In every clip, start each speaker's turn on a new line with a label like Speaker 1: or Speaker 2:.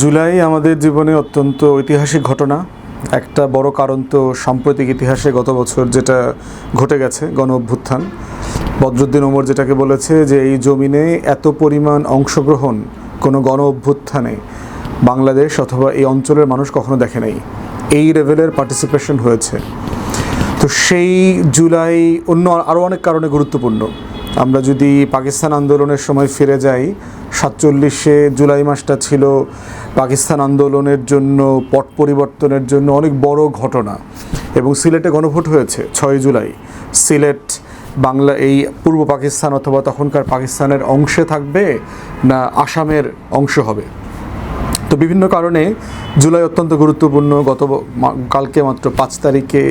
Speaker 1: জুলাই আমাদের জীবনে অত্যন্ত ঐতিহাসিক ঘটনা। একটা বড় কারণ তো সাম্প্রতিক ইতিহাসে গত বছর যেটা ঘটে গেছে গণ অভ্যুত্থান বদরুদ্দিন ওমর যেটাকে বলেছে যে, এই জমিনে এত পরিমাণ অংশগ্রহণ কোনো গণ অভ্যুত্থানে বাংলাদেশ অথবা এই অঞ্চলের মানুষ কখনো দেখে নাই। এই লেভেলের পার্টিসিপেশন হয়েছে। তো সেই জুলাই অন্য আরও অনেক কারণে গুরুত্বপূর্ণ। আমরা যদি পাকিস্তান আন্দোলনের সময় ফিরে যাই সাতচল্লিশে জুলাই মাসটা ছিল পাকিস্তান আন্দোলনের জন্য, পট পরিবর্তনের জন্য অনেক বড় ঘটনা এবং সিলেটে গণভোট হয়েছে ছয় জুলাই। সিলেট বাংলা এই পূর্ব পাকিস্তান অথবা তখনকার পাকিস্তানের অংশে থাকবে না আসামের অংশ হবে? তো বিভিন্ন কারণে জুলাই অত্যন্ত গুরুত্বপূর্ণ। গত কালকে মাত্র পাঁচ তারিখে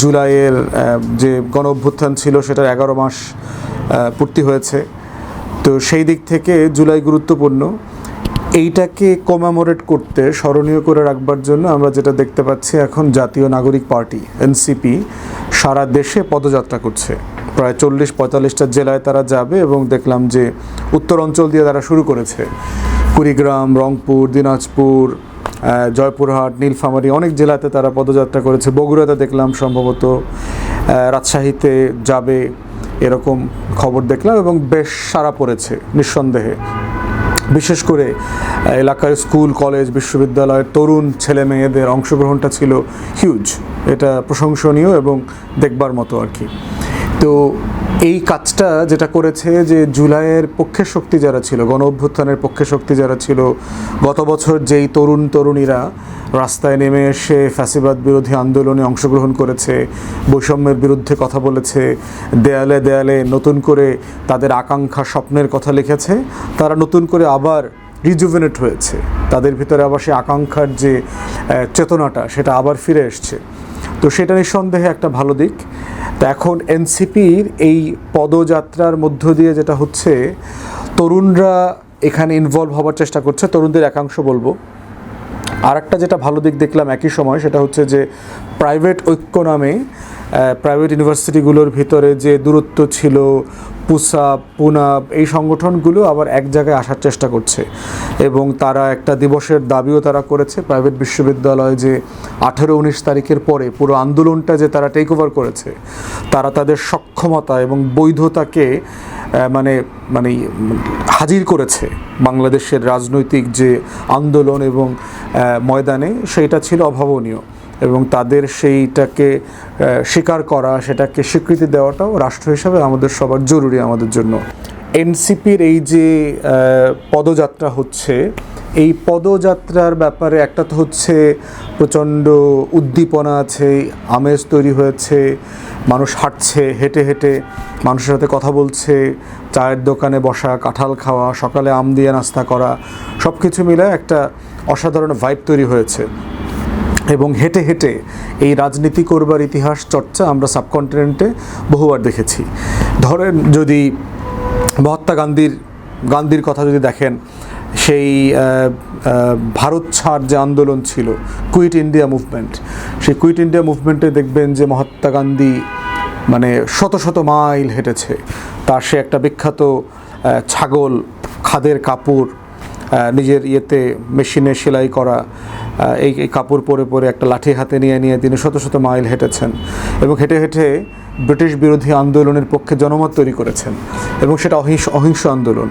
Speaker 1: জুলাইয়ের যে গণ অভ্যুত্থান ছিল সেটার এগারো মাস পূর্তি হয়েছে। তো সেই দিক থেকে জুলাই গুরুত্বপূর্ণ। এইটাকে কমামোরেট করতে, স্মরণীয় করে রাখবার জন্য আমরা যেটা দেখতে পাচ্ছি এখন জাতীয় নাগরিক পার্টি এনসিপি সারা দেশে পদযাত্রা করছে। প্রায় চল্লিশ, পঁয়তাল্লিশটা জেলায় তারা যাবে এবং দেখলাম যে উত্তর অঞ্চল দিয়ে তারা শুরু করেছে। কুড়িগ্রাম, রংপুর, দিনাজপুর জয়পুরহাট, নীলফামারী অনেক জেলাতে তারা পদযাত্রা করেছে। বগুড়াতে দেখলাম সম্ভবত রাজশাহীতে যাবে। এরকম খবর দেখলাম এবং বেশ সারা পড়েছে নিঃসন্দেহে। বিশেষ করে এলাকার স্কুল, কলেজ, বিশ্ববিদ্যালয়ের তরুণ ছেলে মেয়েদের অংশগ্রহণটা ছিল হিউজ এটা প্রশংসনীয় এবং দেখবার মতো আর কি। তো এই কাজটা যেটা করেছে যে জুলাইয়ের পক্ষের শক্তি যারা ছিল, গণ অভ্যুত্থানের পক্ষে শক্তি যারা ছিল, গত বছর যেই তরুণ তরুণীরা রাস্তায় নেমে এসে ফ্যাসিবাদ বিরোধী আন্দোলনে অংশগ্রহণ করেছে, বৈষম্যের বিরুদ্ধে কথা বলেছে, দেয়ালে দেয়ালে নতুন করে তাদের আকাঙ্ক্ষা স্বপ্নের কথা লিখেছে, তারা নতুন করে আবার রিজুভেনেট হয়েছে। তাদের ভিতরে আবার সেই আকাঙ্ক্ষার যে চেতনাটা সেটা আবার ফিরে এসছে। তো সেটা নিঃসন্দেহে একটা ভালো দিক। তো এখন এনসিপির এই পদযাত্রার মধ্য দিয়ে যেটা হচ্ছে, তরুণরা এখানে ইনভলভ হবার চেষ্টা করছে, তরুণদের একাংশ বলব। আর একটা যেটা ভালো দিক দেখলাম একই সময়, সেটা হচ্ছে যে প্রাইভেট ঐক্য নামে প্রাইভেট ইউনিভার্সিটিগুলোর ভিতরে যে দূরত্ব ছিল পুসাব পুনাব, এই সংগঠনগুলো আবার এক জায়গায় আসার চেষ্টা করছে। এবং তারা একটা দিবসের দাবিও তারা করেছে প্রাইভেট বিশ্ববিদ্যালয়ে যে আঠেরো উনিশ তারিখের পরে পুরো আন্দোলনটা যে তারা টেক ওভার করেছে, তারা তাদের সক্ষমতা এবং বৈধতাকে মানে মানে হাজির করেছে। বাংলাদেশের রাজনৈতিক যে আন্দোলন এবং ময়দানে সেইটা ছিল অভাবনীয়। এবং তাদের সেইটাকে স্বীকার করা, সেটাকে স্বীকৃতি দেওয়াটাও রাষ্ট্র হিসাবে আমাদের সবার জরুরি আমাদের জন্য। এনসিপির এই যে পদযাত্রা হচ্ছে, এই পদযাত্রার ব্যাপারে একটা তো হচ্ছে প্রচণ্ড উদ্দীপনা আছে, আমেজ তৈরি হয়েছে, মানুষ হাঁটছে, হেঁটে হেঁটে, মানুষের সাথে কথা বলছে, চায়ের দোকানে বসা, কাঁঠাল খাওয়া, সকালে আম দিয়ে নাস্তা করা সব কিছু মিলে একটা অসাধারণ ভাইব তৈরি হয়েছে। এবং হেঁটে হেঁটে এই রাজনীতি করবার ইতিহাস চর্চা আমরা সাবকন্টিনেন্টে বহুবার দেখেছি। ধরেন যদি মহাত্মা গান্ধীর গান্ধীর কথা যদি দেখেন, সেই ভারত ছাড় যে আন্দোলন ছিল, কুইট ইন্ডিয়া মুভমেন্ট, সেই কুইট ইন্ডিয়া মুভমেন্টে দেখবেন যে মহাত্মা গান্ধী মানে শত শত মাইল হেঁটেছে। তার সে একটা বিখ্যাত ছাগল, খাদের কাপড় নিজের ইয়েতে মেশিনে সেলাই করা এই কাপড় পরে পরে একটা লাঠি হাতে নিয়ে নিয়ে তিনি শত শত মাইল হেঁটেছেন এবং হেঁটে হেঁটে ব্রিটিশ বিরোধী আন্দোলনের পক্ষে জনমত তৈরি করেছেন এবং সেটা অহিংস অহিংস আন্দোলন।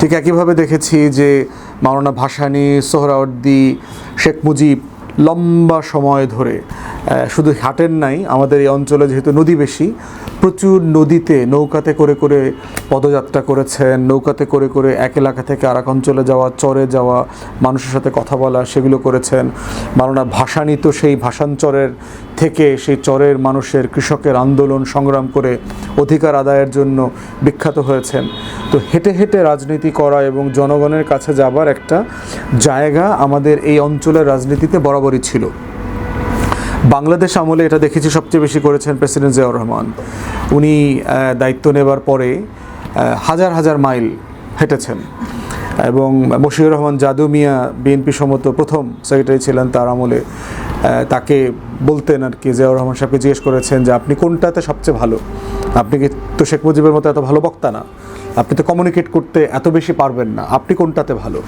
Speaker 1: ঠিক একইভাবে দেখেছি যে মাওলানা ভাসানি সোহরাউদ্দি শেখ মুজিব লম্বা সময় ধরে শুধু হাটেন নাই, আমাদের এই অঞ্চলে যেহেতু নদী বেশি, প্রচুর নদীতে নৌকাতে করে করে পদযাত্রা করেছেন, নৌকাতে করে করে এক এলাকা থেকে আর এক অঞ্চলে যাওয়া, চরে যাওয়া, মানুষের সাথে কথা বলা, সেগুলো করেছেন। মাননা ভাসানি সেই ভাষাঞ্চরের থেকে সেই চরের মানুষের কৃষকের আন্দোলন সংগ্রাম করে অধিকার আদায়ের জন্য বিখ্যাত হয়েছেন। তো হেঁটে হেঁটে রাজনীতি করা এবং জনগণের কাছে যাবার একটা জায়গা আমাদের এই অঞ্চলের রাজনীতিতে বরাবরই ছিল। বাংলাদেশ আমলে এটা দেখেছি সবচেয়ে বেশি করেছেন প্রেসিডেন্ট জিয়াউর রহমান। উনি দায়িত্ব নেবার পরে হাজার হাজার মাইল হেঁটেছেন এবং মশিউর রহমান জাদু মিয়া বিএনপি সম্মত প্রথম সেক্রেটারি ছিলেন তার আমলে। তাকে বলতেন আর কি, জিয়াউর রহমান সাহেবকে জিজ্ঞেস করেছেন যে আপনি কোনটাতে সবচেয়ে ভালো? আপনি কি তো শেখ মুজিবের মতো এত ভালো বক্তা না? আপনি তো কমিউনিকেট করতে এত বেশি পারবেন না, আপনি কোনটাতে ভালো?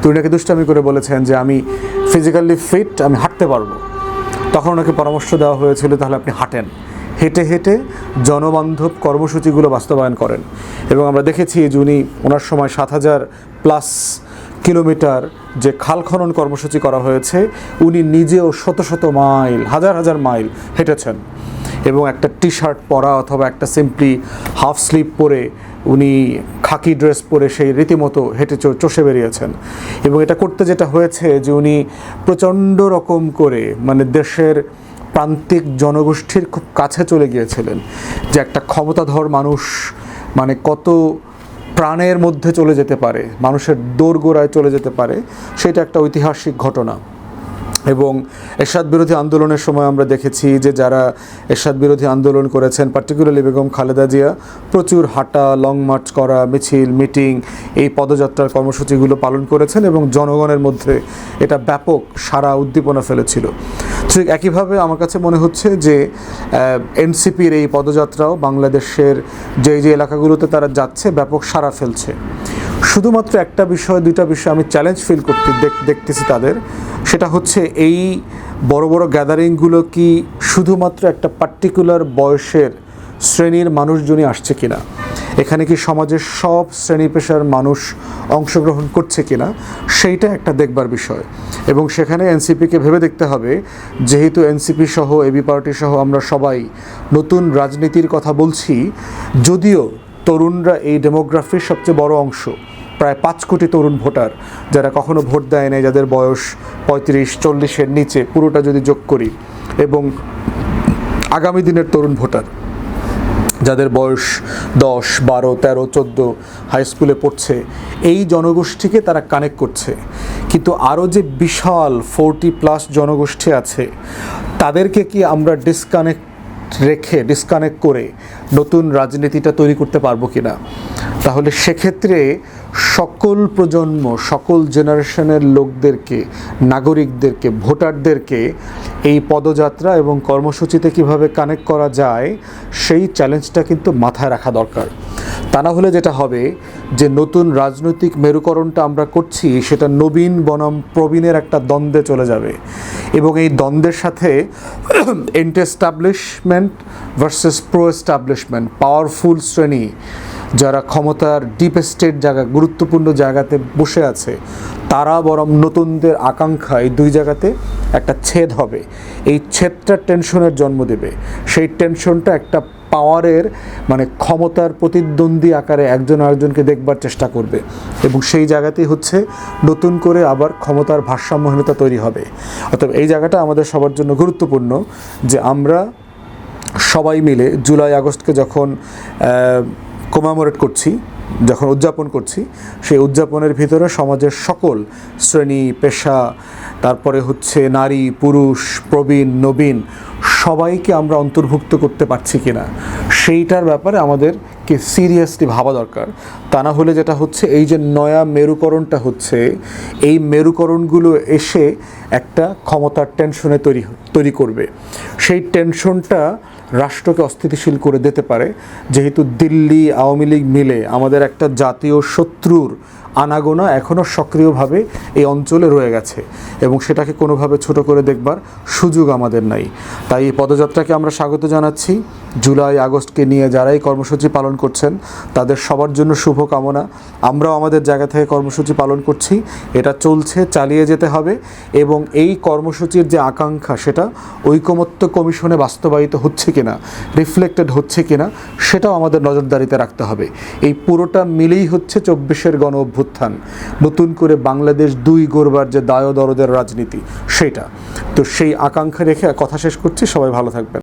Speaker 1: তো উনাকে দুষ্টামি করে বলেছেন যে আমি ফিজিক্যালি ফিট আমি হাঁটতে পারব। তখন ওনাকে পরামর্শ দেওয়া হয়েছিল, তাহলে আপনি হাঁটেন। হেঁটে হেঁটে জনবান্ধব কর্মসূচিগুলো বাস্তবায়ন করেন। এবং আমরা দেখেছি যে উনি, ওনার সময় সাত হাজার প্লাস কিলোমিটার যে খাল খনন কর্মসূচি করা হয়েছে, উনি নিজেও শত শত মাইল, হাজার হাজার মাইল হেঁটেছেন। এবং একটা টি শার্ট পরা অথবা একটা সিম্পলি হাফ স্লিপ পরে উনি খাকি ড্রেস পরে সেই রীতিমতো হেঁটে চষে বেরিয়েছেন। এবং এটা করতে যেটা হয়েছে যে উনি প্রচণ্ড রকম করে মানে দেশের প্রান্তিক জনগোষ্ঠীর খুব কাছে চলে গিয়েছিলেন। যে একটা ক্ষমতাধর মানুষ মানে কত প্রাণের মধ্যে চলে যেতে পারে মানুষের দোরগোড়ায় চলে যেতে পারে সেটা একটা ঐতিহাসিক ঘটনা। এবং এরশাদ বিরোধী আন্দোলনের সময় আমরা দেখেছি যে যারা এরশাদ বিরোধী আন্দোলন করেছেন পার্টিকুলারলি বেগম খালেদা জিয়া, প্রচুর হাঁটা লং মার্চ করা, মিছিল মিটিং এই পদযাত্রার কর্মসূচিগুলো পালন করেছেন এবং জনগণের মধ্যে এটা ব্যাপক সারা উদ্দীপনা ফেলেছিল। ঠিক একইভাবে আমার কাছে মনে হচ্ছে যে এনসিপির এই পদযাত্রাও বাংলাদেশের যে যে এলাকাগুলোতে তারা যাচ্ছে ব্যাপক সারা ফেলছে। শুধুমাত্র একটা বিষয়, দুইটা বিষয় আমি চ্যালেঞ্জ ফিল করতে দেখতেছি তাদের। সেটা হচ্ছে এই বড় বড় গ্যাদারিংগুলো কি শুধুমাত্র একটা পার্টিকুলার বয়সের শ্রেণির মানুষজনই আসছে কিনা? এখানে কি সমাজের সব শ্রেণি পেশার মানুষ অংশগ্রহণ করছে কিনা? সেইটা একটা দেখবার বিষয়। এবং সেখানে এনসিপিকে ভেবে দেখতে হবে, যেহেতু এনসিপি সহ, এবি পার্টি সহ আমরা সবাই নতুন রাজনীতির কথা বলছি, যদিও তরুণরা এই ডেমোগ্রাফির সবচেয়ে বড় অংশ। প্রায় পাঁচ কোটি তরুণ ভোটার, যারা কখনো ভোট দেয় নাই, যাদের বয়স পঁয়ত্রিশ, চল্লিশের নিচে, পুরোটা যদি যোগ করি, এবং আগামী দিনের তরুণ ভোটার, যাদের বয়স দশ, বারো, তেরো, চোদ্দ হাই স্কুলে পড়ছে, এই জনগোষ্ঠীকে তারা কানেক্ট করছে। কিন্তু আরও যে বিশাল ফোরটি প্লাস জনগোষ্ঠী আছে, তাদেরকে কি আমরা ডিসকানেক্ট রেখে ডিসকানেক্ট করে নতুন রাজনীতিটা তৈরি করতে পারব কি না তাহলে সেক্ষেত্রে সকল প্রজন্ম, সকল জেনারেশনের লোকদেরকে, নাগরিকদেরকে, ভোটারদেরকে এই পদযাত্রা এবং কর্মসূচিতে কীভাবে কানেক্ট করা যায়, সেই চ্যালেঞ্জটা কিন্তু মাথায় রাখা দরকার। তা না হলে যেটা হবে যে নতুন রাজনৈতিক মেরুকরণটা আমরা করছি, সেটা নবীন বনাম প্রবীণের একটা দ্বন্দ্বে চলে যাবে। এবং এই দ্বন্দ্বের সাথে anti establishment versus pro establishment powerful শ্রেণি যারা ক্ষমতার ডিপ স্টেট জায়গা, গুরুত্বপূর্ণ জায়গাতে বসে আছে, তারা বরং নতুনদের আকাঙ্ক্ষা এই দুই জায়গাতে একটা ছেদ হবে। এই ছেদটা টেনশনের জন্ম দেবে। সেই টেনশনটা একটা পাওয়ারের মানে ক্ষমতার প্রতিদ্বন্দ্বী আকারে একজন আরেকজনকে দেখবার চেষ্টা করবে। এবং সেই জায়গাতেই হচ্ছে নতুন করে আবার ক্ষমতার ভারসাম্যহীনতা তৈরি হবে। অতএব এই জায়গাটা আমাদের সবার জন্য গুরুত্বপূর্ণ যে আমরা সবাই মিলে জুলাই আগস্টকে যখন কোমামোরেট করছি, যখন উদযাপন করছি, সেই উদযাপনের ভিতরে সমাজের সকল শ্রেণি, পেশা, তারপরে হচ্ছে নারী, পুরুষ, প্রবীণ, নবীন, সবাইকে আমরা অন্তর্ভুক্ত করতে পারছি কিনা, সেইটার ব্যাপারে আমাদেরকে সিরিয়াসলি ভাবা দরকার। তা না হলে যেটা হচ্ছে, এই যে নয়া মেরুকরণটা হচ্ছে, এই মেরুকরণগুলো এসে একটা ক্ষমতার টেনশনে তৈরি তৈরি করবে। সেই টেনশনটা রাষ্ট্রকে অস্থিতিশীল করে দিতে পারে, যেহেতু দিল্লি, আওয়ামী লীগ মিলে আমাদের একটা জাতীয় শত্রুর আনাগোনা এখনও সক্রিয়ভাবে এই অঞ্চলে রয়ে গেছে এবং সেটাকে কোনোভাবে ছোট করে দেখবার সুযোগ আমাদের নাই। তাই এই পদযাত্রাকে আমরা স্বাগত জানাচ্ছি। জুলাই আগস্টকে নিয়ে যারাই কর্মসূচি পালন করছেন, তাদের সবার জন্য শুভ কামনা আমরাও আমাদের জায়গা থেকে কর্মসূচি পালন করছি, এটা চলছে, চালিয়ে যেতে হবে এবং এই কর্মসূচির যে আকাঙ্ক্ষা, সেটা ঐকমত্য কমিশনে বাস্তবায়িত হচ্ছে কিনা রিফ্লেক্টেড হচ্ছে কিনা, সেটাও আমাদের নজরদারিতে রাখতে হবে। এই পুরোটা মিলেই হচ্ছে চব্বিশের গণ অভ্যুত্থান, নতুন করে বাংলাদেশ দুই গড়বার যে দায় দরদের রাজনীতি, সেটা। তো সেই আকাঙ্ক্ষা রেখে কথা শেষ করছি, সবাই ভালো থাকবেন।